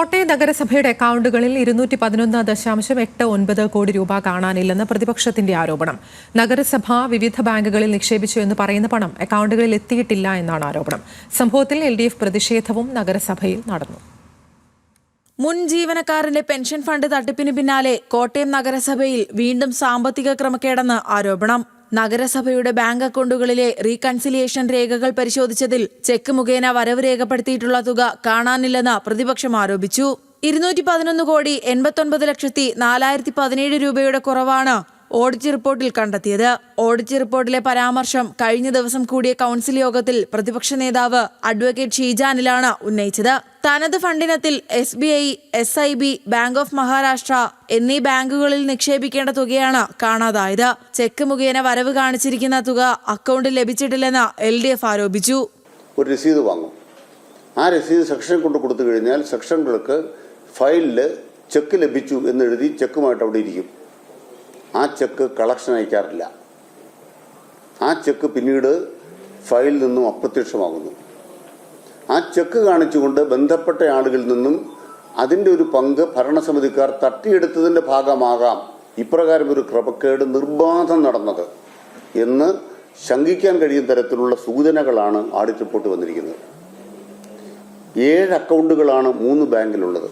കോട്ടയം നഗരസഭയുടെ അക്കൗണ്ടുകളിൽ ഇരുന്നൂറ്റി പതിനൊന്ന് ദശാംശം എട്ട് ഒൻപത് കോടി രൂപ കാണാനില്ലെന്ന് പ്രതിപക്ഷത്തിന്റെ ആരോപണം. നഗരസഭ വിവിധ ബാങ്കുകളിൽ നിക്ഷേപിച്ചു എന്ന് പറയുന്ന പണം അക്കൗണ്ടുകളിൽ എത്തിയിട്ടില്ല എന്നാണ് ആരോപണം. സംഭവത്തിൽ എൽ പ്രതിഷേധവും നഗരസഭയിൽ നടന്നു. മുൻ ജീവനക്കാരന്റെ പെൻഷൻ ഫണ്ട് തട്ടിപ്പിന് പിന്നാലെ കോട്ടയം നഗരസഭയിൽ വീണ്ടും സാമ്പത്തിക ക്രമക്കേടെന്ന് ആരോപണം. നഗരസഭയുടെ ബാങ്ക് അക്കൗണ്ടുകളിലെ റീകൺസിലിയേഷൻ രേഖകൾ പരിശോധിച്ചതിൽ ചെക്ക് മുഖേന വരവ് രേഖപ്പെടുത്തിയിട്ടുള്ള തുക കാണാനില്ലെന്ന് പ്രതിപക്ഷം ആരോപിച്ചു. ഇരുന്നൂറ്റി പതിനൊന്ന് കോടി എൺപത്തൊൻപത് ലക്ഷത്തി നാലായിരത്തി പതിനേഴ് രൂപയുടെ കുറവാണ് ഓഡിറ്റ് റിപ്പോർട്ടിൽ കണ്ടെത്തിയത്. ഓഡിറ്റ് റിപ്പോർട്ടിലെ പരാമർശം കഴിഞ്ഞ ദിവസം കൂടിയ കൗൺസിൽ യോഗത്തിൽ പ്രതിപക്ഷ നേതാവ് അഡ്വക്കേറ്റ് ഷീജാനിലാണ് ഉന്നയിച്ചത്. തനത് ഫണ്ടിനത്തിൽ S B I S I B bank of Maharashtra എന്നീ ബാങ്കുകളിൽ നിക്ഷേപിക്കേണ്ട തുകയാണ് കാണാതായത്. ചെക്ക് മുഖേന വരവ് കാണിച്ചിരിക്കുന്ന തുക അക്കൗണ്ടിൽ ലഭിച്ചിട്ടില്ലെന്ന് എൽ ഡി എഫ് ആരോപിച്ചു. ഒരു രസീത് വാങ്ങും. ആ രസീത് സെക്ഷൻ കൊണ്ട് കൊടുത്തു കഴിഞ്ഞാൽ സെക്ഷനുകൾക്ക് ഫയലിൽ ചെക്ക് ലഭിച്ചു എന്നെഴുതി ചെക്കുമായിട്ട് അവിടെ ഇരിക്കും. ആ ചെക്ക് കളക്ഷൻ അയക്കാറില്ല. ആ ചെക്ക് പിന്നീട് ഫയലിൽ നിന്നും അപ്രത്യക്ഷമാകുന്നു. ആ ചെക്ക് കാണിച്ചുകൊണ്ട് ബന്ധപ്പെട്ട ആളുകളിൽ നിന്നും അതിന്റെ ഒരു പങ്ക് ഭരണസമിതിക്കാർ തട്ടിയെടുത്തതിന്റെ ഭാഗമാകാം ഇപ്രകാരം ഒരു ക്രമക്കേട് നിർബാധം നടന്നത് എന്ന് ശങ്കിക്കാൻ കഴിയുന്ന തരത്തിലുള്ള സൂചനകളാണ് ആഡിറ്റ് റിപ്പോർട്ട് വന്നിരിക്കുന്നത്. ഏഴ് അക്കൗണ്ടുകളാണ് മൂന്ന് ബാങ്കിലുള്ളത്.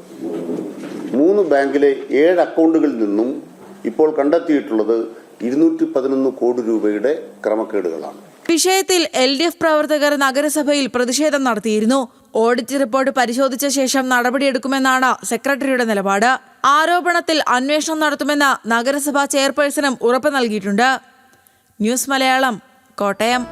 മൂന്ന് ബാങ്കിലെ ഏഴ് അക്കൗണ്ടുകളിൽ നിന്നും ഇപ്പോൾ കണ്ടെത്തിയിട്ടുള്ളത് ഇരുന്നൂറ്റി പതിനൊന്ന് കോടി രൂപയുടെ ക്രമക്കേടുകളാണ്. വിഷയത്തിൽ എൽ ഡി എഫ് പ്രവർത്തകർ നഗരസഭയിൽ പ്രതിഷേധം നടത്തിയിരുന്നു. ഓഡിറ്റ് റിപ്പോർട്ട് പരിശോധിച്ച ശേഷം നടപടിയെടുക്കുമെന്നാണ് സെക്രട്ടറിയുടെ നിലപാട്. ആരോപണത്തിൽ അന്വേഷണം നടത്തുമെന്ന് നഗരസഭാ ചെയർപേഴ്സണും ഉറപ്പ് നൽകിയിട്ടുണ്ട്. ന്യൂസ് മലയാളം കോട്ടയം.